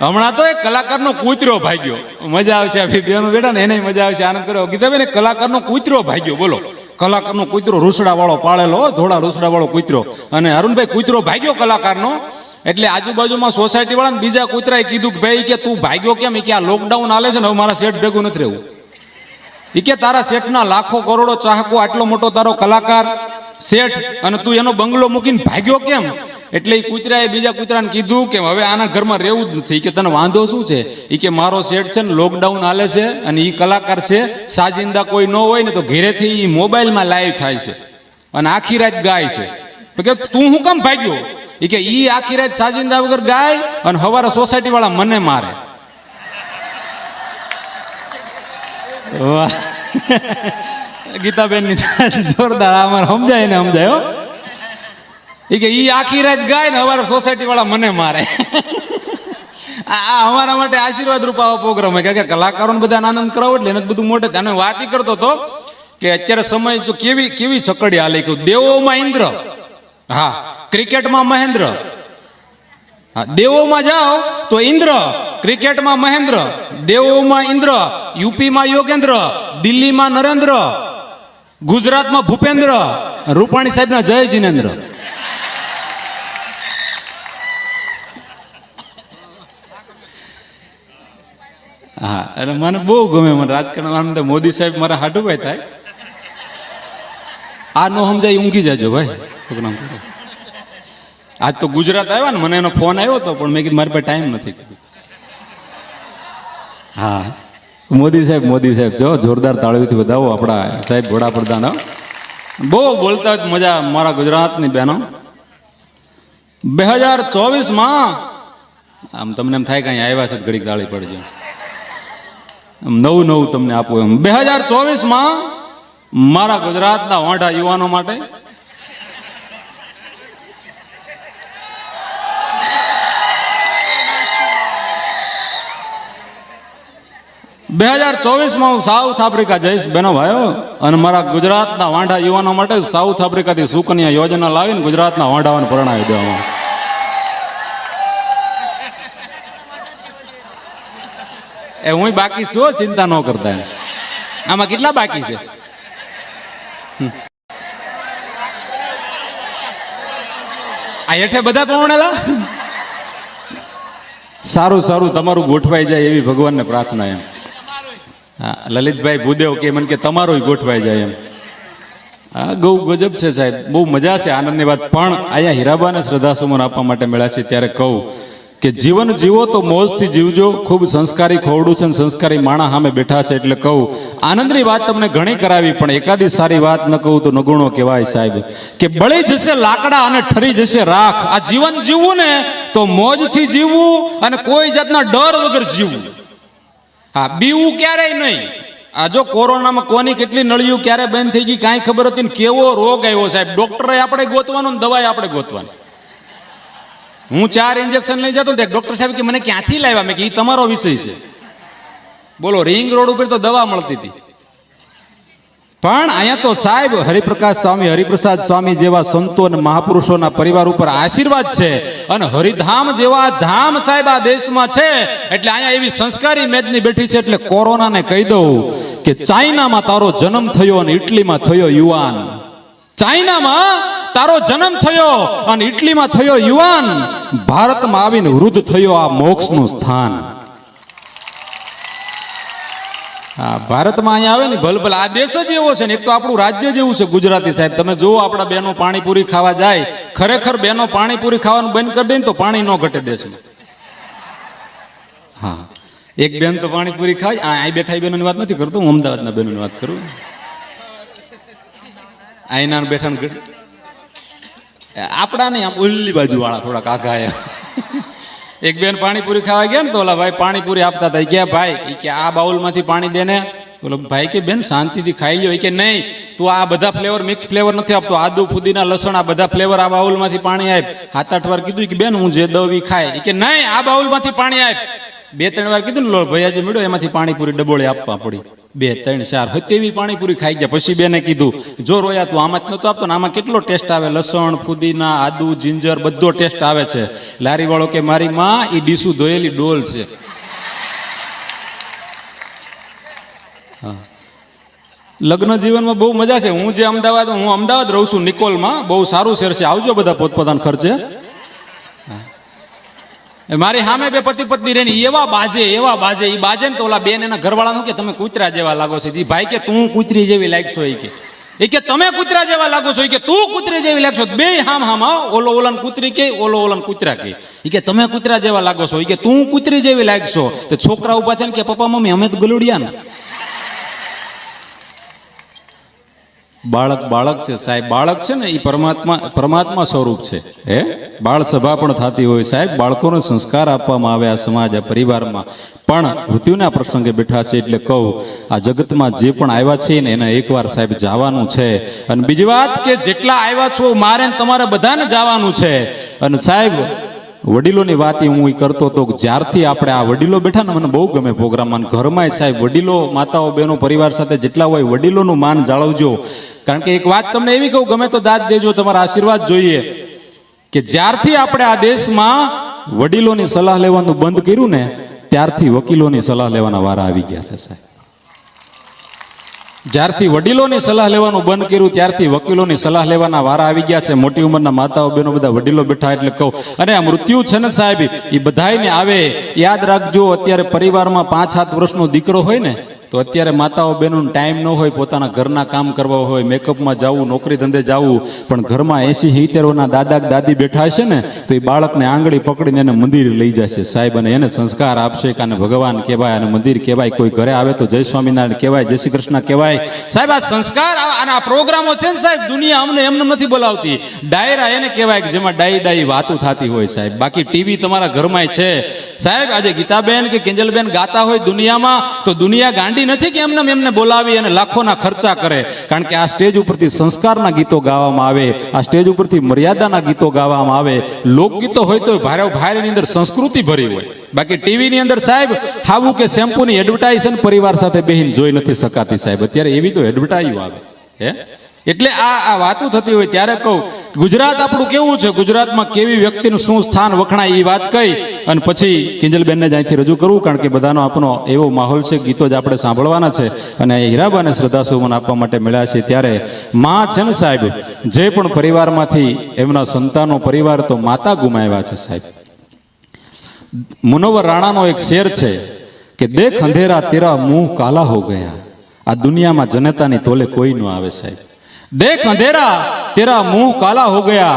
હમણાં તો એક કલાકારનો કૂતરો ભાગ્યો. મજા આવશે આ બેનો બેટા ને, એને મજા આવશે, આનંદ કર્યો. ગીતાબેન, એક કલાકારનો કૂતરો ભાગ્યો, બોલો. કલાકારનો કૂતરો રૂસડા વાળો પાળેલો થોડા રૂસડા વાળો કૂતરો. અને અરુણભાઈ કૂતરો ભાગ્યો કલાકારનો, એટલે આજુબાજુમાં સોસાયટી વાળા બીજા કૂતરાએ કીધું કે, ભાઈ કે તું ભાગ્યો કેમ? કે આ લોકડાઉન આલે છે ને, હવે મારા શેઠ ભેગું નથી રહેવું. ઈ કે, તારા શેઠના લાખો કરોડો ચાહકો, આટલો મોટો તારો કલાકાર, શેઠ, અને તું એનો બંગલો મૂકીને ભાગ્યો કેમ? એટલે એ કૂતરાએ બીજા કૂતરાને કીધું કે હવે આના ઘરમાં રહેવું જ નથી. કે તને વાંધો શું છે? એ કે મારો શેઠ છે ને લોકડાઉન હાલે છે અને એ કલાકાર છે. સાજિંદા કોઈ ન હોય ને તો ઘેરેથી એ મોબાઈલમાં લાઈવ થાય છે. અને આખી રાત ગાય છે. કે તું હું કેમ ભાગ્યો? એ કે ઈ આખી રાત સાજિંદા વગર ગાય અને હવારે સોસાયટી વાળા મને મારે. વાહ. ગીતાબેનની જોરદાર અમારે સમજાય ને સમજાય ઈ કે ઈ આખી રાત ગાય ને અમારા સોસાયટી વાળા મને મારે. આ અમારા માટે આશીર્વાદ રૂપ આવો પ્રોગ્રામ હોય. કારણ કે કલાકારોને બધાને આનંદ કરાવો એટલે એને બધું મોટે અને વાત કરતો હતો કે અત્યારે સમય જો કેવી કેવી છકડી હાલે કે દેવોમાં ઇન્દ્ર. હા, ક્રિકેટમાં મહેન્દ્ર. હા, દેવોમાં જાઓ તો ઇન્દ્ર, ક્રિકેટમાં મહેન્દ્ર, દેવોમાં ઇન્દ્ર, યુપીમાં યોગેન્દ્ર, દિલ્હીમાં નરેન્દ્ર, ગુજરાતમાં ભૂપેન્દ્ર, રૂપાણી સાહેબના જય જીનેન્દ્ર. હા અને મને બહુ ગમે, મને રાજકારણ તો મોદી સાહેબ મારા હાટુભાઈ થાય. આ નો સમજાય, ઊંઘી જાજો ભાઈ, પ્રોગ્રામ આજ તો ગુજરાત આવ્યા ને, મને એનો ફોન આવ્યો હતો પણ મેં કીધું મારી પાસે ટાઈમ નથી. હા. મોદી સાહેબ મોદી સાહેબ, જો, જોરદાર તાળવીથી વધાવો આપણા સાહેબ વડાપ્રધાન બહુ બોલતા જ મજા મારા ગુજરાતની બહેનો. બે હજાર ચોવીસમાં, આમ તમને એમ થાય કે અહીંયા આવ્યા છે ઘડીક તાળી પડજો. નવું નવું તમને આપું એમ. બે હજાર ચોવીસમાં મારા ગુજરાતના વાંઢા યુવાનો માટે બે હજાર ચોવીસમાં હું સાઉથ આફ્રિકા જઈશ બેનો ભાઈઓ, અને મારા ગુજરાતના વાંઢા યુવાનો માટે સાઉથ આફ્રિકાથી સુકન્યા યોજના લાવીને ગુજરાતના વાંઢાઓને પરણાવી દેવામાં. એ હું બાકી છું ચિંતા ન કરતા. આમાં કેટલા બાકી છે. આ હેઠે બધા પહોંચેલા સારું સારું તમારું ગોઠવાઈ જાય એવી ભગવાનને પ્રાર્થના એમ. લલિતભાઈ ભૂદેવ કે મને કે તમારો ગોઠવાઈ જાય એમ. હા ગૌ ગજબ છે સાહેબ. બહુ મજા છે આનંદની વાત. પણ અહીંયા હીરાબાને શ્રદ્ધા સુમન આપવા માટે મળ્યા છે ત્યારે કહું કે જીવન જીવો તો મોજથી જીવજો. ખૂબ સંસ્કારી ખોરડું છે અને સંસ્કારી માણા સામે બેઠા છે એટલે કહું આનંદની વાત તમને ઘણી કરાવી પણ એકાદી સારી વાત ન કહું તો નગુણો કહેવાય સાહેબ. કે બળી જશે લાકડા અને ઠરી જશે રાખ. આ જીવન જીવવું ને તો મોજથી જીવવું અને કોઈ જાતના ડર વગર જીવવું. હા બીવું ક્યારેય નહીં. આ જો કોરોનામાં કોની કેટલી નળિયું ક્યારે બંધ થઈ ગઈ કાંઈ ખબર હતી ને કેવો રોગ આવ્યો સાહેબ. ડોક્ટરે આપણે ગોતવાનો ને દવાઈ આપણે ગોતવાની. હું ચાર ઇન્જેક્શન લઈ જતો દેખ ડોક્ટર સાહેબ કે મને ક્યાંથી લાવ્યા? મેં કે એ તમારો વિષય છે. બોલો, રિંગ રોડ ઉપર તો દવા મળતી હતી. પણ અહીંયા તો સાહેબ હરિપ્રકાશ સ્વામી, હરિપ્રસાદ સ્વામી જેવા સંતો અને મહાપુરુષોના પરિવાર ઉપર આશીર્વાદ છે અને હરિધામ જેવા ધામ સાહેબ આ દેશમાં છે. એટલે અહીંયા એવી સંસ્કારી મેદની બેઠી છે એટલે કોરોનાને કહી દઉં કે ચાઇનામાં તારો જન્મ થયો અને ઇટલીમાં થયો યુવાન. ચાઇનામાં તારો જન્મ થયો અને ઇટલીમાં થયો યુવાન. ભારતમાં આવીને વૃદ્ધ થયો આ મોક્ષનું સ્થાન. હા, ભારતમાં અહીંયા આવે ને ભલ ભલ આ દેશ જ એવો છે ને, એક તો આપણું રાજ્ય જેવું છે ગુજરાતી સાહેબ. તમે જુઓ, આપણા બહેનો પાણીપુરી ખાવા જાય. ખરેખર બહેનો પાણીપુરી ખાવાનું બંધ કરી દે ને તો પાણી ન ઘટે દેશમાં. હા. એક બેન તો પાણીપુરી ખાય. આ બેઠા બહેનોની વાત નથી કરતો, હું અમદાવાદના બહેનોની વાત કરું. અહીંના બેઠા આપણા નહીં આમ ઉલ્લી બાજુ વાળા થોડાક આઘા. એક બેન પાણીપુરી ખાવા ગયા ને તો ઓલા ભાઈ પાણીપુરી આપતા હતા. ગયા, ભાઈ કે આ બાઉલમાંથી પાણી દે ને. ઓલો, ભાઈ, કે બેન, શાંતિથી ખાઈ લ્યો. કે, નહીં, તું આ બધા ફ્લેવર મિક્સ ફ્લેવર નથી આપતો. આદુ, ફુદીના, લસણ, આ બધા ફ્લેવર આ બાઉલમાંથી પાણી આપ હાથ આઠ વાર કીધું કે, બેન, હું જે દવી ખાય. કે, નહીં, આ બાઉલમાંથી પાણી આપ બે ત્રણ વાર કીધું ને, લો ભૈયાજી મળ્યો, એમાંથી પાણીપુરી ડબોળી આપવા પડી. બે, ત્રણ, ચાર હતેવી પાણીપુરી ખાઈ ગયા. પછી બેને કીધું, જો રોયા તું આમાં જ નતો આપતો ને, આમાં કેટલો ટેસ્ટ આવે? લસણ, ફુદીના, આદુ, જિંજર, બધો ટેસ્ટ આવે છે. લારી વાળો કે, મારી માં એ ડીસું ધોયેલી ડોલ છે. લગ્ન જીવનમાં બહુ મજા છે. હું જે અમદાવાદ, હું અમદાવાદ રહું છું નિકોલમાં, બહુ સારું શેર છે. આવજો બધા પોતપોતાના ખર્ચે. મારી સામે બે પતિ પત્ની રહીને એવા બાજે એવા બાજે એ બાજે ને તો ઓલા બેન એના ઘરવાળાનું કે તમે કૂતરા જેવા લાગો છો? જી ભાઈ કે તું કૂતરી જેવી લાગશો એ કે. એ કે તમે કૂતરા જેવા લાગો છો? કે તું કૂતરી જેવી લાગશો? બે હામ હામ ઓલો ઓલન કૂતરી કે, ઓલો ઓલન કૂતરા કે. એ કે તમે કૂતરા જેવા લાગો છો? એ કે તું કૂતરી જેવી લાગશો? તો છોકરા ઊભા થઈને કે, પપ્પા, મમ્મી, અમે તો ગલુડિયા ને. બાળક બાળક છે સાહેબ. બાળક છે ને એ પરમાત્મા પરમાત્મા સ્વરૂપ છે. હે? બાળ સભા પણ થતી હોય સાહેબ. બાળકોને સંસ્કાર આપવામાં આવે આ સમાજ, આ પરિવારમાં. પણ મૃત્યુના પ્રસંગે બેઠા છે એટલે કહું, આ જગતમાં જે પણ આવ્યા છે ને એને એકવાર સાહેબ જવાનું છે. અને બીજી વાત કે જેટલા આવ્યા છો, મારે તમારે બધાને જવાનું છે. અને સાહેબ વડીલોની વાત હું એ કરતો હતો જ્યારથી આપણે આ વડીલો બેઠા ને મને બહુ ગમે પ્રોગ્રામમાં ઘરમાં સાહેબ વડીલો, માતાઓ, બહેનો, પરિવાર સાથે જેટલા હોય વડીલોનું માન જાળવજો. કારણ કે એક વાત તમને એવી કહું, ગમે તો દાદ દેજો, તમારા આશીર્વાદ જોઈએ. કે જ્યારથી આપણે આ દેશમાં વડીલોની સલાહ લેવાનું બંધ કર્યું ને, ત્યારથી વકીલોની સલાહ લેવાના વારા આવી ગયા છે સાહેબ. જ્યારથી વડીલોની સલાહ લેવાનું બંધ કર્યું, ત્યારથી વકીલોની સલાહ લેવાના વારા આવી ગયા છે. મોટી ઉંમરના માતાઓ, બહેનો બધા વડીલો બેઠા એટલે કહું અને આ મૃત્યુ છે ને સાહેબ એ બધાને આવે. યાદ રાખજો, અત્યારે પરિવારમાં પાંચ સાત વર્ષનો દીકરો હોય ને તો અત્યારે માતાઓ બહેનો ટાઈમ ન હોય, પોતાના ઘરના કામ કરવા હોય મેકઅપમાં જવું, નોકરી ધંધે જવું, પણ ઘરમાં એસી હિતેરોના દાદા દાદી બેઠા હશે ને, તો એ બાળકને આંગળી પકડીને એને મંદિર લઈ જશે. સાહેબ, અને એને સંસ્કાર આપશે કાને ભગવાન કહેવાય અને મંદિર કહેવાય, કોઈ ઘરે આવે તો જય સ્વામિનારાયણ કહેવાય, જય શ્રી કૃષ્ણ કહેવાય. સાહેબ, આ સંસ્કાર અને આ પ્રોગ્રામો છે ને સાહેબ, દુનિયા અમને એમને નથી બોલાવતી. ડાયરા એને કહેવાય કે જેમાં ડાઈ ડાઈ વાતો થતી હોય સાહેબ. બાકી ટીવી તમારા ઘરમાં છે. સાહેબ, આજે ગીતાબેન કે કિંજલબેન ગાતા હોય દુનિયામાં, તો દુનિયા ગાંડી નથી કે એમને એમને બોલાવી અને લાખોના ખર્ચા કરે. કારણ કે આ સ્ટેજ ઉપરથી સંસ્કારના ગીતો ગાવામાં આવે, આ સ્ટેજ ઉપરથી મર્યાદાના ગીતો ગાવામાં આવે. લોકગીતો હોય તો ભારે ભારેની અંદર સંસ્કૃતિ ભરી હોય. બાકી ટીવીની અંદર સાહેબ, હાવું કે શેમ્પૂની એડવર્ટાઇઝન પરિવાર સાથે બેહીને જોઈ નથી શકાતી સાહેબ. અત્યારે એવી તો એડવર્ટાઈઝ આવે. હે? એટલે આ આ વાતો થતી હોય ત્યારે કહું ગુજરાત આપણું કેવું છે? ગુજરાતમાં કેવી વ્યક્તિનું શું સ્થાન વખણાય એ વાત કહી અને પછી કિંજલબેનને જ અહીંથી રજૂ કરવું, કારણ કે બધાનો આપણો એવો માહોલ છે, ગીતો જ આપણે સાંભળવાના છે અને હીરાબાને શ્રદ્ધાસુમન આપવા માટે મળ્યા છે ત્યારે માં છે ને સાહેબ, જે પણ પરિવારમાંથી એમના સંતાનો પરિવાર તો માતા ગુમાવ્યા છે સાહેબ. મુનવર રાણાનો એક શેર છે કે દેખ અંધેરા તેરા મુંહ કાલા હો ગયા. આ દુનિયામાં જનતાની તોલે કોઈ ન આવે સાહેબ. देख अंधेरा तेरा मुंह काला हो गया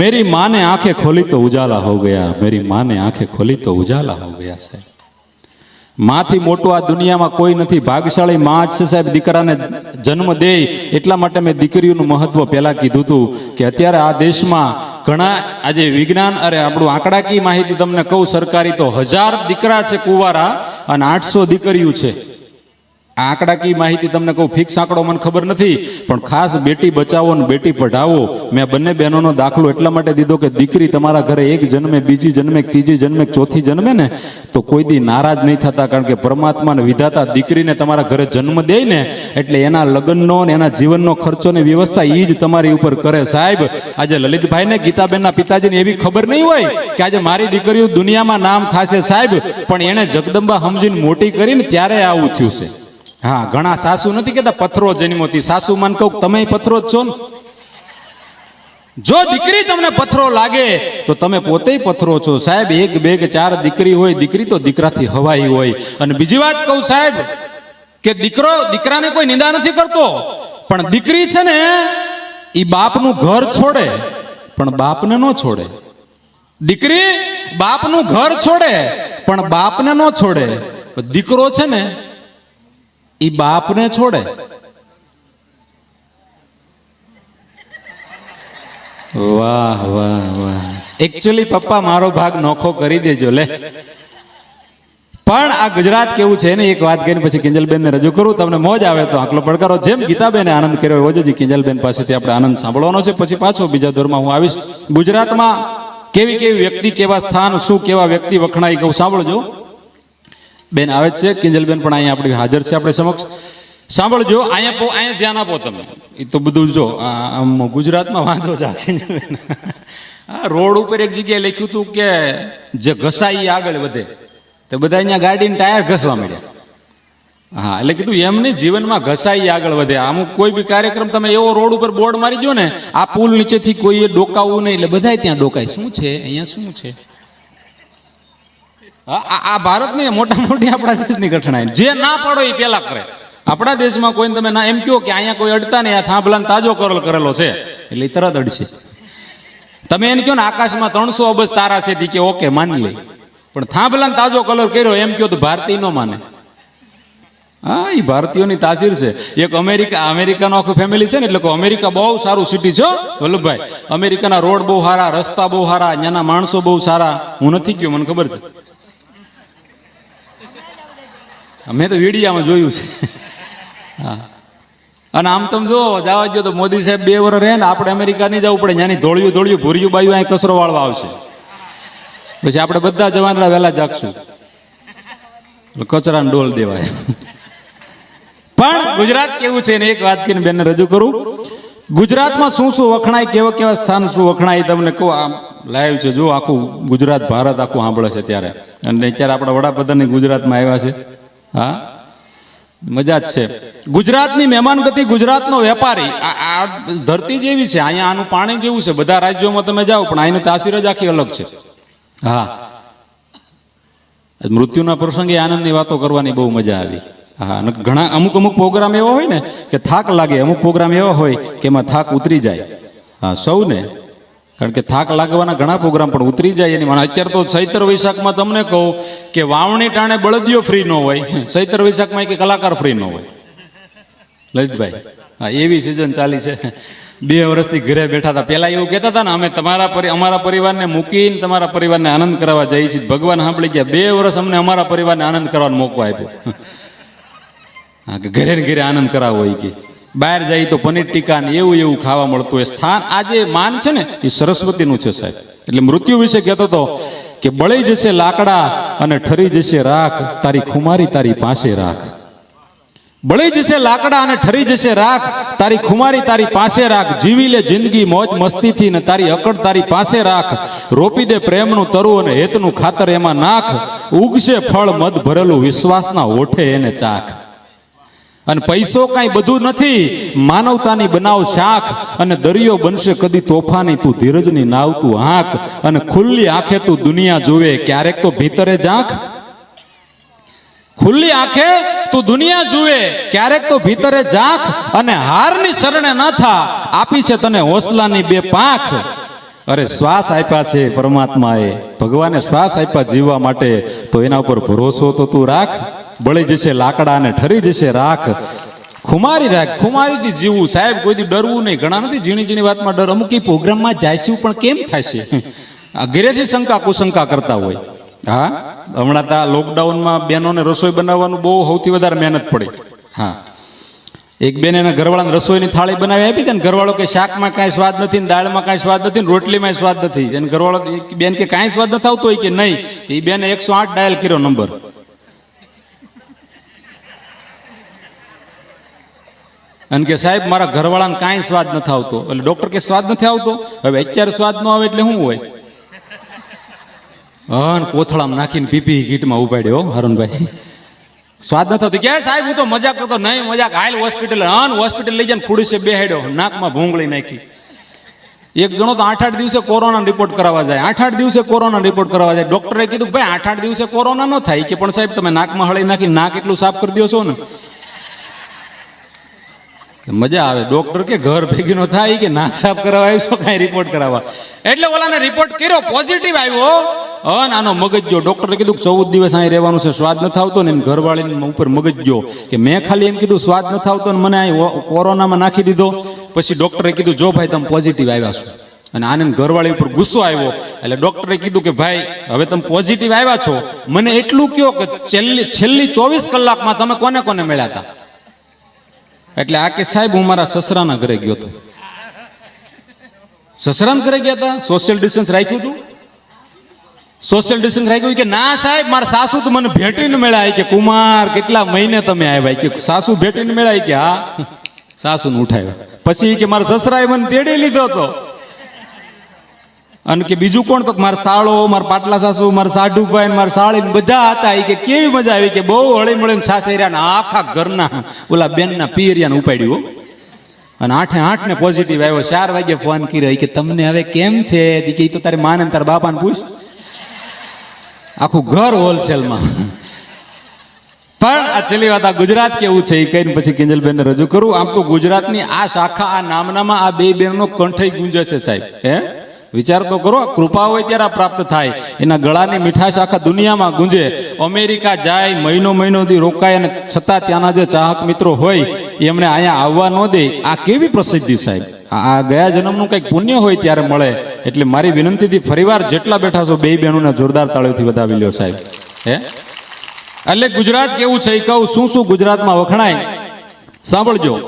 मेरी माँ ने आंखें खोली तो उजाला हो गया मेरी माँ ने आंखें खोली तो उजाला हो गया साहब માથી મોટું આ દુનિયામાં કોઈ નથી. ભાગશાળી માં જ છે, સાહેબ. દીકરાને જન્મ દે એટલા માટે મેં દીકરીઓનું મહત્વ પહેલાં કીધું હતું કે અત્યારે આ દેશમાં ઘણા આજે વિજ્ઞાન અરે આપણું આંકડાકીય માહિતી તમને કહું, સરકારી તો હજાર દીકરા છે કુવારા અને આઠસો દીકરીઓ છે. આંકડાકીય માહિતી તમને કહું, ફિક્સ આંકડો મને ખબર નથી, પણ ખાસ બેટી બચાવો અને બેટી પઢાવો. મેં બંને બહેનોનો દાખલો એટલા માટે દીધો કે દીકરી તમારા ઘરે એક જન્મે, બીજી જન્મે ત્રીજી જન્મે ચોથી જન્મે ને, તો કોઈ દી નારાજ નહીં થતા, કારણ કે પરમાત્માને વિધાતા દીકરીને તમારા ઘરે જન્મ દે ને, એટલે એના લગ્નનો ને એના જીવનનો ખર્ચો ને વ્યવસ્થા એ જ તમારી ઉપર કરે સાહેબ. આજે લલિતભાઈને, ગીતાબેનના પિતાજીને એવી ખબર નહીં હોય કે આજે મારી દીકરીઓ દુનિયામાં નામ થશે સાહેબ, પણ એણે જગદંબા સમજીને મોટી કરીને ત્યારે આવું થયું છે. હા, ઘણા સાસુ નથી કેતા પથરો જન્મોથી સાસુ માન કહું તમે પથરો જ છો ને? જો દીકરી તમને પથરો લાગે, તો તમે પોતે પથરો છો. સાહેબ, એક બે કે ચાર દીકરી હોય, દીકરી તો દીકરાથી હવાઈ હોય. અને બીજી વાત કહું સાહેબ, કે દીકરો, દીકરાને કોઈ નિંદા નથી કરતો. પણ દીકરી છે ને એ બાપનું ઘર છોડે, પણ બાપને ન છોડે. દીકરી બાપનું ઘર છોડે, પણ બાપને ન છોડે. દીકરો છે ને એ બાપને છોડે. વાહ વાહ વાહ. એકચ્યુઅલી પપ્પા, મારો ભાગ નોખો કરી દેજો, લે. પણ આ ગુજરાત કેવું છે ને, એક વાત કરીને પછી કિંજલબેનને રજૂ કરું, તમને મોજ આવે તો આકલો પડકારો. જેમ ગીતાબેને આનંદ કર્યો હોય જ કિંજલબેન પાસેથી આપણે આનંદ સાંભળવાનો છે. પછી પાછો બીજા દોરમાં હું આવીશ. ગુજરાતમાં કેવી કેવી વ્યક્તિ, કેવા સ્થાન, શું, કેવા વ્યક્તિ વખણાય કહું, સાંભળજો. બેન આવે છે, કિંજલબેન પણ અહીંયા આપણી હાજર છે આપણે સમક્ષ. સાંભળજો, અહીંયા અહીંયા ધ્યાન આપો તમે. એ તો બધું જો આમ ગુજરાતમાં વાંધો છે, કિંજલબેન. આ રોડ ઉપર એક જગ્યાએ લખ્યું હતું કે, જે ઘસાય એ આગળ વધે. તો બધા અહીંયા ગાડીને ટાયર ઘસવા મળ્યા હા, એટલે કીધું એમ નહીં જીવનમાં ઘસાઈ આગળ વધે. અમુક કોઈ બી કાર્યક્રમ તમે એવો રોડ ઉપર બોર્ડ મારી દો ને, આ પુલ નીચેથી કોઈએ ડોકાવવું નહીં, એટલે બધાય ત્યાં ડોકાય. શું છે? અહીંયા શું છે? આ ભારતની મોટા મોટી આપણા દેશની ઘટના જે ના પાડો એ પેલા કરે. આપણા દેશમાં કોઈને તમે ના એમ કહો કે અહીંયા કોઈ અડતા નહીં, આ થાંભલાને તાજો કરલ કરેલો છે. એટલે તરત અડશે. તમે એને કહો ને, આકાશમાં ત્રણસો અબજ તારા છે તી કે ઓકે, માની લે. પણ થાંભલાને તાજો કલર કર્યો, એમ કહો તો ભારતીય ન માને. હા એ ભારતીયોની તાસીર છે. એક અમેરિકા અમેરિકાનો આખું ફેમિલી છે ને, એટલે કે અમેરિકા બહુ સારું સિટી છે વલ્લભભાઈ. અમેરિકાના રોડ બહુ સારા, રસ્તા બહુ સારા, ત્યાંના માણસો બહુ સારા. હું નથી ગયો મને ખબર છે. મેં તો વીડિયામાં જોયું છે. હા. અને આમ તમે જો, જવા જો તો મોદી સાહેબ બે વર્ષ રહે ને આપણે અમેરિકા નહીં જવું પડે, ત્યાંની ધોળિયું ધોળિયું ભૂર્યું બાયું અહીં કચરો વાળવા આવશે. પછી આપણે બધા જવાનરા વહેલા જાગશું. કચરાને ડોલ દેવાય. પણ ગુજરાત કેવું છે ને એક વાત કરીને બેનને રજૂ કરું. ગુજરાતમાં શું શું વખણાય, કેવા કેવા સ્થાન શું વખણાય તમને કહું. આમ લાઈવ છે, જો આખું ગુજરાત, ભારત આખું સાંભળે છે ત્યારે. અને અત્યારે આપણા વડાપ્રધાન ગુજરાતમાં આવ્યા છે. હા? મજા જ છે. ગુજરાતની મહેમાનગતિ ગુજરાતનો વેપારી. આ ધરતી જેવી છે. અહીંયા આનું પાણી જેવું છે. બધા રાજ્યોમાં તમે જાઓ, પણ અહીંની તાસીર જ આખી અલગ છે. હા. મૃત્યુના પ્રસંગે આનંદની વાતો કરવાની બહુ મજા આવી. હા ઘણા અમુક અમુક પ્રોગ્રામ એવા હોય ને કે થાક લાગે. અમુક પ્રોગ્રામ એવા હોય કે એમાં થાક ઉતરી જાય. હા, સૌને કારણ કે થાક લાગવાના ઘણા પ્રોગ્રામ પણ ઉતરી જાય એની મને. અત્યારે તો સૈતર વૈશાખમાં તમને કહું કે વાવણી ટાણે બળદિયો ફ્રી ન હોય. સૈતર વૈશાખમાં કે કલાકાર ફ્રી ન હોય. લલિતભાઈ, હા, એવી સિઝન ચાલી છે. બે વર્ષથી ઘરે બેઠા હતા. પહેલાં એવું કહેતા હતા ને, અમે તમારા પરિ, અમારા પરિવારને મૂકીને તમારા પરિવારને આનંદ કરવા જઈએ છીએ. ભગવાન સાંભળી ગયા. બે વર્ષ અમને અમારા પરિવારને આનંદ કરવાનો મોકો આપ્યો. હા, કે ઘરે ઘરે આનંદ કરાવો હોય કે. બહાર જાય તો પનીર ટીકા ને એવું એવું ખાવા મળતું હોય. સ્થાન આ જે માન છે ને, એ સરસ્વતીનું છે સાહેબ. એટલે મૃત્યુ વિશે કહેતો હતો કે બળી જશે લાકડા અને ઠરી જશે રાખ, તારી ખુમારી તારી પાસે રાખ. બળી જશે લાકડા અને ઠરી જશે રાખ, તારી ખુમારી તારી પાસે રાખ. જીવી લે જિંદગી, મોજ મસ્તીથી ને તારી અકડ તારી પાસે રાખ. રોપી દે પ્રેમનું તરુ અને હેતનું ખાતર એમાં નાખ. ઉગશે ફળ મધ ભરેલું વિશ્વાસના ઓઠે એને ચાખ. અને પૈસો કાંઈ બધું નથી. માનવતાની બનાવ શાખ અને દરિયો બનશે કદી તોફાની, તું ધીરજની નાવ તું આંખ અને ખુલ્લી આંખે તું દુનિયા જોવે ક્યારેક તો ભીતરે જાંખ ખુલ્લી આંખે તું દુનિયા જુએ. ક્યારેક તો ભીતરે જાંખ અને હારની શરણે ન થા. આપી છે તને હોસલાની બે પાંખ. અરે શ્વાસ આપ્યા છે પરમાત્માએ. ભગવાને શ્વાસ આપ્યા જીવવા માટે. તો એના ઉપર ભરોસો તો તું રાખ. બળી જશે લાકડા અને ઠરી જશે રાખ. ખુમારી રાખ. ખુમારીથી જીવવું સાહેબ કોઈથી ડરવું નહીં. ઘણા નથી ઝીણી ઝીણી વાતમાં ડર. અમુક પ્રોગ્રામમાં જાયશું પણ કેમ થશે ઘરેથી શંકા કુશંકા કરતા હોય. હા? હમણાં તા લોકડાઉનમાં બહેનોને રસોઈ બનાવવાનું બહુ સૌથી વધારે મહેનત પડી. હા. એક બેન એના ઘરવાળાને રસોઈની થાળી બનાવી આપી તેને ઘરવાળો કે શાકમાં કાંઈ સ્વાદ નથી ને દાળમાં કાંઈ સ્વાદ નથી ને રોટલીમાં સ્વાદ નથી. એને ઘરવાળો બેન કે કાંઈ સ્વાદ નથી આવતો કે નહીં એ બેને એકસો આઠ ડાયલ કર્યો નંબર. અને કે સાહેબ, મારા ઘરવાળાને કાંઈ સ્વાદ નથી આવતો. એટલે ડૉક્ટર કે સ્વાદ નથી આવતો? હવે અત્યારે સ્વાદ ન આવે એટલે શું હોય? હન કોથળામાં નાખીને પીપી કીટમાં ઉપાડ્યો હરુણભાઈ. સ્વાદ ન થતી. કે સાહેબ, હું તો મજાક કરતો નહીં, મજાક. હાલ હોસ્પિટલ અન હોસ્પિટલ લઈ જાય ખુડીસે બેહાડ્યો, નાકમાં ભૂંગળી નાખી. એક જણો તો આઠ આઠ દિવસે કોરોના રિપોર્ટ કરાવવા જાય. આઠ આઠ દિવસે કોરોના રિપોર્ટ કરાવવા જાય. ડોક્ટરે કીધું ભાઈ, આઠ આઠ દિવસે કોરોના ન થાય. કે પણ સાહેબ, તમે નાકમાં હળી નાખી, નાક એટલું સાફ કરી દો છો ને. મજા આવે. ડોક્ટર કે ઘર ભેગી નો થાય કે નાક સાફ કરાવવા આવ્યો કાંઈ રિપોર્ટ કરાવવા. એટલે ઓલાને રિપોર્ટ કર્યો પોઝિટિવ આવ્યો. હન આનો મગજ જો ડોક્ટરે કીધું ચૌદ દિવસ અહીં રહેવાનું છે, સ્વાદ નથી આવતો ને એમ ઘરવાળીને ઉપર મગજ ગયો કે મેં ખાલી એમ કીધું, સ્વાદ નથી આવતો ને મને અહીં કોરોનામાં નાખી દીધો. પછી ડોક્ટરે કીધું, જો ભાઈ તમે પોઝિટિવ આવ્યા છો. અને આને ઘરવાળી ઉપર ગુસ્સો આવ્યો. એટલે ડોક્ટરે કીધું કે ભાઈ, હવે તમે પોઝિટિવ આવ્યા છો. મને એટલું કયો કે છેલ્લી છેલ્લી ચોવીસ કલાકમાં તમે કોને કોને મળ્યા હતા? એટલે આ કે સાહેબ હું મારા સસરાના ઘરે ગયો હતો સસરાના ઘરે ગયા હતા સોશિયલ ડિસ્ટન્સ રાખ્યું હતું સોશિયલ ડિસ્ટન્સ રાખ્યું કે ના સાહેબ, મારા સાસુ તો મને ભેટીને મળ્યા કે કુમાર, કેટલા મહિને તમે આવ્યા? કે સાસુ ભેટીને મળ્યા કે હા, સાસુને ઉઠાવ્યા. પછી કે મારા સસરાએ મને તેડી લીધો હતો અને કે બીજું કોણ તો મારા સાળો, મારા પાટલા સાસુ, મારા સાઢુભાઈ, મારા સાળી બધા હતા. એ કે કેવી મજા આવી કે બહુ હળી મળીને સાથે રહ્યા ને આખા ઘરના ઓલા બેનના પિયરિયાને ઉપાડ્યું. અને આઠે આઠ ને પોઝિટિવ આવ્યો. ચાર વાગે ફોન કર્યો. કે તમને હવે કેમ છે? કે તો તારે માને તારા બાપાને પૂછ. આખું ઘર હોલસેલમાં પણ આ છેલ્લી વાત આ ગુજરાત કેવું છે એ કહીને પછી કિંજલબેનને રજૂ કરું. આમ તો ગુજરાતની આ શાખા, આ નામનામાં આ બે બેનનો કંઠઈ ગુંજે છે સાહેબ. હે? વિચાર તો કરો, કૃપા હોય ત્યારે પ્રાપ્ત થાય. એના ગળાની મીઠાશ આખા દુનિયામાં ગુંજે. અમેરિકા જાય, મહિનો મહિનો દી રોકાય અને છતાં ત્યાંના જે ચાહક મિત્રો હોય, એ એમણે અહીંયા આવવા ન દે. આ કેવી પ્રસિદ્ધિ સાહેબ? આ ગયા જન્મનું કંઈક પુણ્ય હોય ત્યારે મળે. એટલે મારી વિનંતીથી ફરીવાર જેટલા બેઠા છો, બે બહેનોને જોરદાર તાળીઓથી વધાવી લ્યો સાહેબ. હે? એટલે ગુજરાત કેવું છે એ કહું, શું શું ગુજરાતમાં વખણાય? સાંભળજો.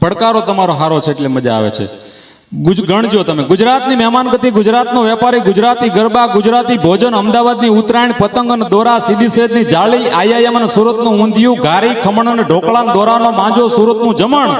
પડકારો તમારો હારો છે એટલે મજા આવે છે. ગણજો તમે. ગુજરાતની મહેમાનગતિ ગુજરાતનો વેપારી, ગુજરાતી ગરબા, ગુજરાતી ભોજન, અમદાવાદની ઉત્તરાયણ, પતંગ અને દોરા, સીધી સેજની જાળી આઈઆઈએમ અને સુરતનું ઊંધિયું ઘારી ખમણ અને ઢોકળા દોરાનો માંજો, સુરતનું જમણ.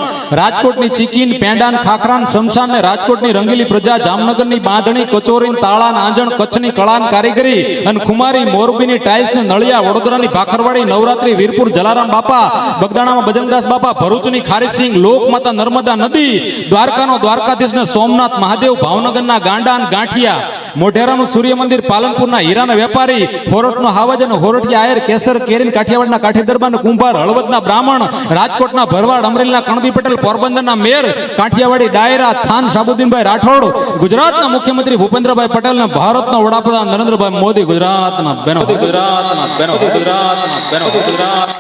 રાજકોટની ચીકીન, પેંડાન, ખાખરાન, શમશાન ને રાજકોટની રંગીલી પ્રજા, જામનગરની બાંધણી કચોરી તાળાન, આંજણ, કચ્છની કળાન કારીગરી અને ખુમારી, મોરબીની ટાઇલ્સ ને નળિયા, વડોદરાની ભાખરવાડી, નવરાત્રી, વીરપુર, જલારામ બાપા, બગદાણામાં બજરંગદાસ બાપા, ભરૂચની ખારીસિંહ, લોકમાતા નર્મદા નદી, દ્વારકાનો દ્વારકાધીશ સોમનાથ મહાદેવ ભાવનગરના ગાંડા અને ગાંઠિયા, મોઢેરાનું સૂર્ય મંદિર પાલનપુરના હીરાના વેપારી હોરઠનો હાવજ અને હોરઠિયા આયર, કેસર, કેરીન, કાઠિયાવાડના કાઠી કુંભાર, હળવદના બ્રાહ્મણ, રાજકોટના ભરવાડ, અમરેલીના કણબી પટેલ, પોરબંદરના મેયર, કાઠિયાવાડી ડાયરા, થાન શાબુદ્દીનભાઈ રાઠોડ, ગુજરાતના મુખ્યમંત્રી ભૂપેન્દ્રભાઈ પટેલ અને ભારતના વડાપ્રધાન નરેન્દ્રભાઈ મોદી, ગુજરાતના બેનો ગુજરાતના બેનો ગુજરાતના બેનો ગુજરાત.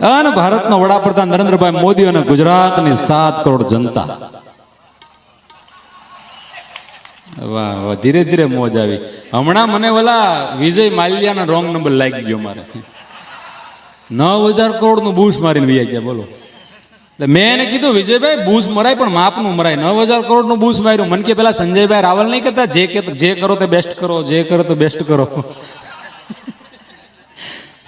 અને ભારતના વડાપ્રધાન નરેન્દ્રભાઈ મોદી અને ગુજરાતની સાત કરોડ જનતા. વાહ વાહ, ધીરે ધીરે મોજ આવી. હમણાં મને ઓલા વિજય માલ્યાના રોંગ નંબર લાગી ગયો મારે. નવ હજાર કરોડનું બૂસ મારીને વૈયા ગયા, બોલો. મેં એને કીધું, વિજયભાઈ, બૂસ મરાય, પણ માપનું મરાય. નવ હજાર કરોડનું બૂસ માર્યું. મને કે પેલા સંજયભાઈ રાવલ નહીં કરતા, જે કે, જે કરો તે બેસ્ટ કરો, જે કરો તો બેસ્ટ કરો.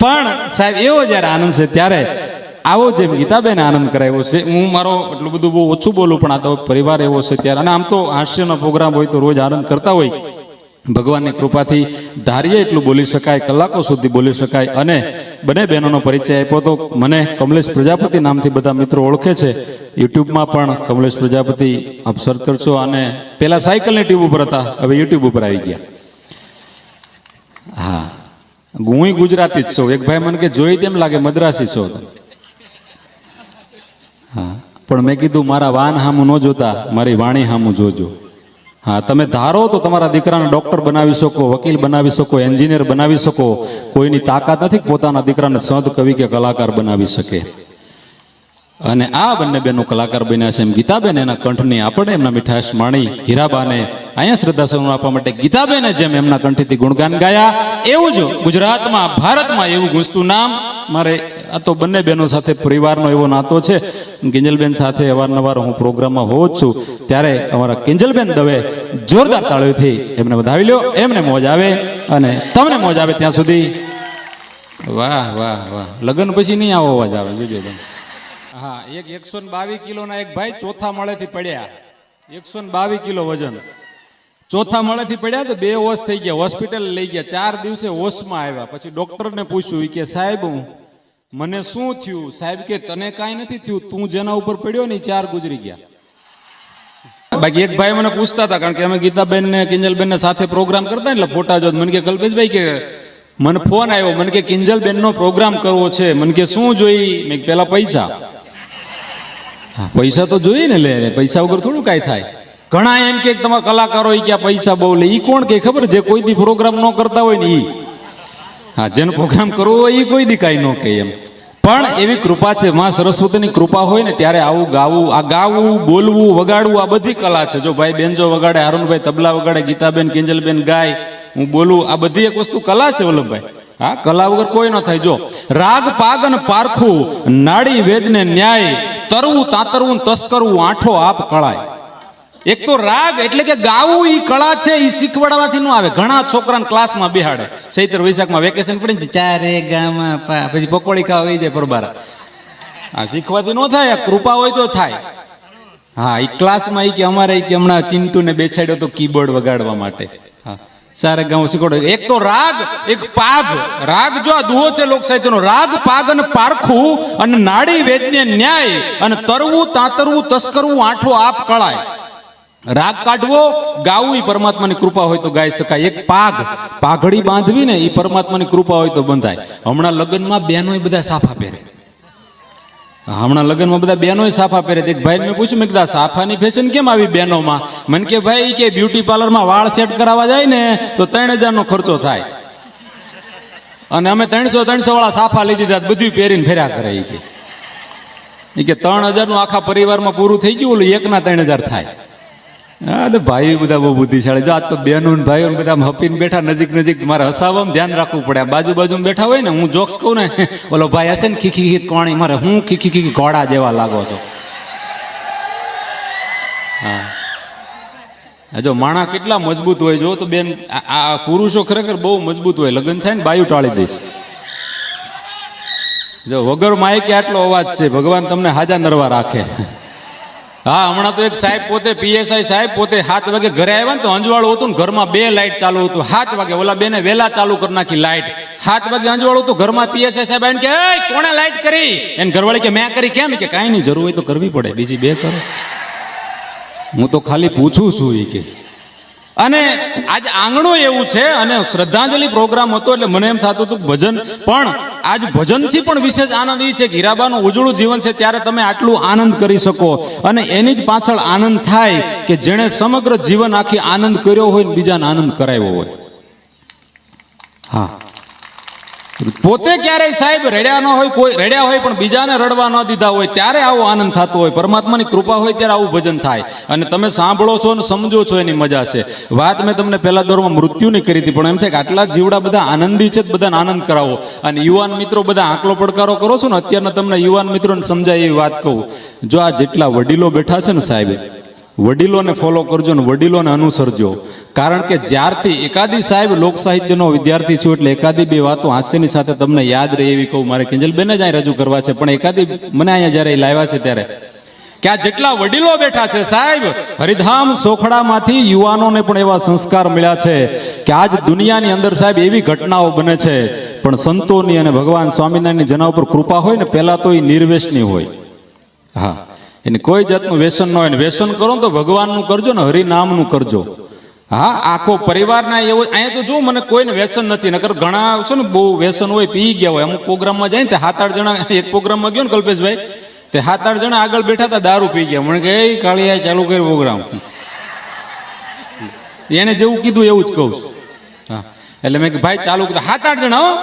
પણ સાહેબ, એવો જ્યારે આનંદ છે, ત્યારે આવો જેમ ગીતાબેન આનંદ કરાવ્યો છે, હું મારો એટલું બધું બહુ ઓછું બોલું, પણ આ તો પરિવાર એવો છે ત્યારે. અને આમ તો હાસ્યનો પ્રોગ્રામ હોય તો રોજ આનંદ કરતા હોય. ભગવાનની કૃપાથી ધારીએ એટલું બોલી શકાય, કલાકો સુધી બોલી શકાય. અને બંને બહેનોનો પરિચય આપ્યો તો મને કમલેશ પ્રજાપતિ નામથી બધા મિત્રો ઓળખે છે. યુટ્યુબમાં પણ કમલેશ પ્રજાપતિ આપ સર્ચ કરશો અને પેલા સાયકલની ટ્યુબ ઉપર હતા, હવે યુટ્યુબ ઉપર આવી ગયા. હા. હું ગુજરાતી જ છું. એક ભાઈ મને કે, જોઈ તેમ લાગે મદ્રાસી છો. હા. પણ મેં કીધું, મારા વાન હામું ન જોતા, મારી વાણી હામું જોજો. હા, તમે ધારો તો તમારા દીકરાને ડૉક્ટર બનાવી શકો, વકીલ બનાવી શકો, એન્જિનિયર બનાવી શકો, કોઈની તાકાત નથી પોતાના દીકરાને સંત કવિ કે કલાકાર બનાવી શકે. અને આ બંને બેનો કલાકાર બન્યા છે એમ ગીતાબેન. એના કંઠની આપણે એમના મીઠાશ માણી હીરાબાને અહીંયા શ્રદ્ધાસનું આપવા માટે ગીતાબેને જેમ એમના કંઠથી ગુણગાન ગાયા, એવું જ ગુજરાતમાં, ભારતમાં એવું ગુંજતું નામ. મારે આ તો બંને બહેનો સાથે પરિવારનો એવો નાતો છે. કિંજલબેન સાથે અવારનવાર હું પ્રોગ્રામમાં હોઉં છું. ત્યારે અમારા કિંજલબેન દવે જોરદાર તાળીઓથી એમને વધાવી લ્યો. એમને મોજ આવે અને તમને મોજ આવે ત્યાં સુધી. વાહ વાહ વાહ. લગ્ન પછી નહીં આવો અવાજ આવે, જોજો તમે. હા, એક એકસો ને બાવીસ કિલોના એક ભાઈ ચોથા મળેથી પડ્યા. એકસો ને બાવીસ કિલો વજન. ચોથા મળેથી પડ્યા તો બે હોશ થઈ ગયા, હોસ્પિટલ લઈ ગયા. ચાર દિવસે હોશમાં આવ્યા. પછી ડોક્ટરને પૂછ્યું કે, સાહેબ, હું, મને શું થયું? સાહેબ કે, તને કાંઈ નથી થયું. તું જેના ઉપર પડ્યો ને ચાર ગુજરી ગયા. બાકી એક ભાઈ મને પૂછતા હતા, કારણ કે અમે ગીતાબેન ને કિંજલબેન ને સાથે પ્રોગ્રામ કરતા એટલે ફોટા જોત. મને કે, કલ્પેશભાઈ, કે મને ફોન આવ્યો. મને કે કિંજલબેન નો પ્રોગ્રામ કરવો છે. મને કે, શું જોઈ? મેં પહેલા પૈસા. પૈસા તો જોઈએ ને લે પૈસા વગર થોડું કાંઈ થાય. ઘણા એમ કે તમારા કલાકારો ઈ ક્યાં પૈસા બહુ લે. એ કોણ કે ખબર? જે કોઈ દી પ્રોગ્રામ ન કરતા હોય ને એ હા, જેનો પ્રોગ્રામ કરવો હોય એ કોઈ દી કાંઈ ન કહે એમ. પણ એવી કૃપા છે, માં સરસ્વતીની કૃપા હોય ને ત્યારે આવું ગાવું, આ ગાવું, બોલવું, વગાડવું, આ બધી કલા છે. જો ભાઈ બેન જો વગાડે, હારુનભાઈ તબલા વગાડે, ગીતાબેન, કિંજલબેન ગાય, હું બોલું, આ બધી એક વસ્તુ કલા છે વલ્લભભાઈ હા, કલા વગર કોઈ ન થાય. જો રાગ પાગન પારખું, નાડી વેદને ન્યાય તરવું, તાતરવું તસ્કરવું, આઠો આપ કળાય. એક તો રાગ એટલે કે ગાવું એ કળા છે એ શીખવાડવાથી ન આવે. ઘણા છોકરાને ક્લાસમાં બેહાડે. ચૈત્ર વૈશાખમાં વેકેશન પડે ને ચારે ગામા પછી પકોડી ખાવા જાય પરબારા હા શીખવાથી ન થાય કૃપા હોય તો થાય. હા એ ક્લાસમાં એ કે અમારે કે હમણાં ચિંટુને બેસાડ્યો તો કીબોર્ડ વગાડવા માટે. હા. સારે ગાઉં શીખવાડે એક તો રાગ, એક પાગ. રાગ જો આ દુહો છે લોક સાહિત્યનો, રાગ, પાગ અને પારખું અને નાડી વેદને ન્યાય અને તરવું, તાતરવું, તસ્કરવું, આઠો આપ કળાય. રાગ કાઢવો, ગાવું એ પરમાત્માની કૃપા હોય તો ગાઈ શકાય. એક પાગ, પાઘડી બાંધવી ને એ પરમાત્માની કૃપા હોય તો બંધાય. હમણાં લગ્નમાં બહેનો બધા સાફા પહેરે. હમણાં લગ્નમાં બધા બહેનોય સાફા પહેરે. એક ભાઈ મેં પૂછ્યું, મેં કીધા સાફાની ફેશન કેમ આવી બહેનોમાં? મને કે, ભાઈ કે બ્યુટી પાર્લરમાં વાળ સેટ કરાવવા જાય ને, તો ત્રણ હજારનો ખર્ચો થાય. અને અમે ત્રણસો ત્રણસો વાળા સાફા લઈ દીધા બધું પહેરીને ફેર્યા કરે એ કે, ત્રણ હજારનું આખા પરિવારમાં પૂરું થઈ ગયું, ઓલું એકના ત્રણ હજાર થાય. હા, તો ભાઈ બધા બહુ બુદ્ધિશાળી. જો આ તો બહેનો ને ભાઈઓ બધા હપીને બેઠા નજીક નજીક, મારે હસાવવામાં ધ્યાન રાખવું પડે. બાજુ બાજુ બેઠા હોય ને, હું જોક્સ કહું ને, ઓલો ભાઈ હશે ને ખીખી ખીખ કોણી, મારે હું ખીખી ખીખી ઘોડા જેવા લાગો છો. હા. જો માણા કેટલા મજબૂત હોય જો, તો બેન આ પુરુષો ખરેખર બહુ મજબૂત હોય. લગ્ન થાય ને, બાયું ટાળી દે. જો વગર માયકે આટલો અવાજ છે, ભગવાન તમને હાજા નરવા રાખે. હા હમણાં તો એક સાહેબ પોતે પીએસઆઈ સાહેબ પોતે સાત વાગે ઘરે આવ્યા ને તો અંજવાળું હતું ને ઘરમાં બે લાઇટ ચાલુ હતું. સાત વાગે ઓલા બેને વેલા ચાલુ કરી નાખી લાઇટ સાત વાગે અંજવાળું હતું ઘરમાં પીએસઆઈ સાહેબ આવીને કે "એય, કોણે લાઇટ કરી? એને ઘરવાળી કે મેં કરી કેમ? કે કાંઈ નહીં જરૂર હોય તો કરવી પડે. બીજી બે કરો. હું તો ખાલી પૂછું છું એ કે અને આજ આંગણું એવું છે અને શ્રદ્ધાંજલિ પ્રોગ્રામ હતો એટલે મને એમ થતું હતું ભજન, પણ આજ ભજનથી પણ વિશેષ આનંદ એ છે કે હીરાબાનું ઉજળું જીવન છે ત્યારે તમે આટલું આનંદ કરી શકો. અને એની જ પાછળ આનંદ થાય કે જેણે સમગ્ર જીવન આખી આનંદ કર્યો હોય બીજાને આનંદ કરાવ્યો હોય. હા. પોતે ક્યારેય સાહેબ રડ્યા ન હોય, કોઈ રડ્યા હોય પણ બીજાને રડવા ન દીધા હોય, ત્યારે આવો આનંદ થતો હોય. પરમાત્માની કૃપા હોય ત્યારે આવું ભજન થાય. અને તમે સાંભળો છો અને સમજો છો એની મજા છે. વાત મેં તમને પહેલા દોરમાં મૃત્યુની કરી હતી, પણ એમ થાય કે આટલા જીવડા બધા આનંદી છે બધાને આનંદ કરાવો. અને યુવાન મિત્રો બધા આંકલો પડકારો કરો છો ને, અત્યારના તમને યુવાન મિત્રોને સમજાય એવી વાત કહું. જો આ જેટલા વડીલો બેઠા છે ને સાહેબ વડીલોને ફોલો કરજો ને વડીલોને અનુસરજો. કારણ કે જ્યારથી એકાદી સાહેબ લોક સાહિત્યનો વિદ્યાર્થી છું એટલે એકાદી બે વાતો હાસ્યની સાથે તમને યાદ રહે એવી કહું મારે કિંજલબેન જ અહીં રજૂ કરવા છે, પણ એકાદી મને અહીંયા જ્યારે લાવ્યા છે ત્યારે. કે આ જેટલા વડીલો બેઠા છે સાહેબ, હરિધામ સોખડામાંથી યુવાનોને પણ એવા સંસ્કાર મળ્યા છે કે આજ દુનિયાની અંદર સાહેબ એવી ઘટનાઓ બને છે, પણ સંતોની અને ભગવાન સ્વામિનારાયણની જેના ઉપર કૃપા હોય ને પહેલા તો એ નિર્વેશની હોય. હા. એને કોઈ જાતનું વ્યસન ન હોય ને વ્યસન કરો તો ભગવાનનું કરજો ને હરિનામનું કરજો. હા, આખો પરિવારના એવો અહીંયા તો જો મને કોઈને વ્યસન નથી, નકર ઘણા છે ને બહુ વ્યસન હોય, પી ગયા હોય. અમુક પ્રોગ્રામમાં જાય ને તે સાત આઠ જણા, એક પ્રોગ્રામમાં ગયો ને કલ્પેશભાઈ, તે સાત આઠ જણા આગળ બેઠા હતા, દારૂ પી ગયા. મને કે એ કાળીયા, ચાલુ કર્યો પ્રોગ્રામ. એને જેવું કીધું એવું જ કહું. હા. એટલે મેં કે ભાઈ, ચાલુ કીધું. સાત આઠ જણા હો.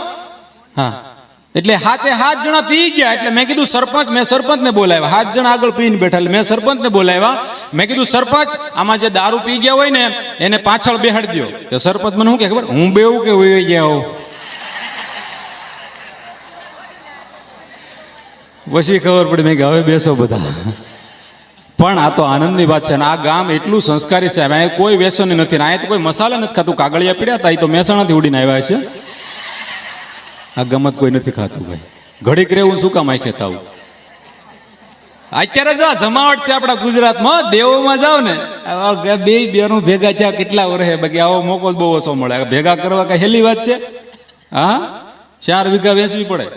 હા. એટલે હાથે હાથ જણા પી ગયા. એટલે મેં કીધું, સરપંચ, મેં સરપંચને બોલાવ્યા. હાથ જણા આગળ પીને બેઠા. એટલે મેં સરપંચને બોલાવ્યા. મેં કીધું, સરપંચ, આમાં જે દારૂ પી ગયા હોય ને, એને પાછળ બેહાડ દો તો સરપંચ મને શું કે ખબર? હું બેવું કે વહી ગયા હોઉં? પછી ખબર પડી, મેં કે હવે બેસો બધા. પણ આ તો આનંદની વાત છે અને આ ગામ એટલું સંસ્કારી છે. અહીંયા કોઈ વ્યસન નથી ને અહીંયા તો કોઈ મસાલા નથી ખાતું. કાગળિયા પીડ્યા હતા, એ તો મહેસાણાથી ઉડીને આવ્યા છે. આ ગમત કોઈ નથી ખાતું ભાઈ. ઘડીક રહેવું શું કામ આંખે થાવું અત્યારે જો જમાવટ છે આપણા ગુજરાતમાં, દેવોમાં જાવ ને બે બેનું ભેગા થયા કેટલા વર્ષે? બાકી આવો મોકો બહુ ઓછો મળે. ભેગા કરવા કઈ હેલી વાત છે? હા? ચાર વીઘા વેચવી પડે.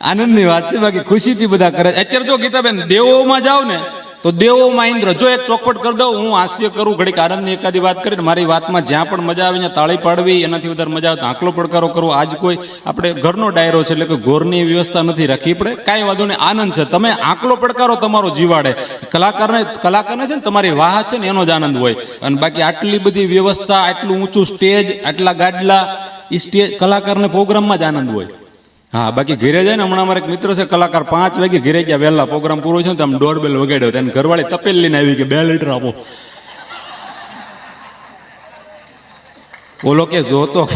આનંદની વાત છે, બાકી ખુશીથી બધા કરે છે. અત્યારે જો ગીતાબેન, દેવોમાં જાવ ને તો દેવો ઇન્દ્ર જો એક ચોકપટ કરી દઉં, હું હાસ્ય કરું, ઘડીક આનંદની એકાદી વાત કરીને મારી વાતમાં જ્યાં પણ મજા આવે ત્યાં તાળી પાડવી, એનાથી વધારે મજા આવે તો આંકલો પડકારો કરવો. આજ કોઈ આપણે ઘરનો ડાયરો છે એટલે કે ઘોરની વ્યવસ્થા નથી રાખી પડે કાંઈ વાંધો નહીં, આનંદ છે. તમે આંકલો પડકારો તમારો જીવાડે. કલાકારને કલાકારને છે ને તમારી વાહ છે ને એનો જ આનંદ હોય. અને બાકી આટલી બધી વ્યવસ્થા, આટલું ઊંચું સ્ટેજ, આટલા ગાડલા એ સ્ટેજ, કલાકારને પ્રોગ્રામમાં જ આનંદ હોય. હા, બાકી ઘરે જાય ને, હમણાં અમારે એક મિત્ર છે, કલાકાર પાંચ વાગે ઘરે ગયા, વહેલા પ્રોગ્રામ પૂરો છે ને તમે દોઢ બેલ વગાડ્યો તેને ઘરવાળી તપેલ લઈને આવી કે, બે લીટર આપો. ઓલો કે, જોતો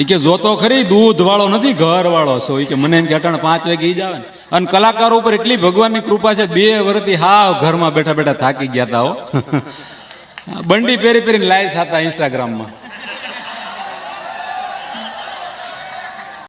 એ કે, જોતો ખરી દૂધ વાળો નથી ઘર વાળો છો. એ કે, મને એમ કે, અટાણે પાંચ વાગે જ આવે અને કલાકારો ઉપર એટલી ભગવાનની કૃપા છે, બે વર્ષથી હાવ ઘરમાં બેઠા બેઠા થાકી ગયા હતા હો. બંડી પહેરી પહેરીને લાઈવ થતા ઇન્સ્ટાગ્રામમાં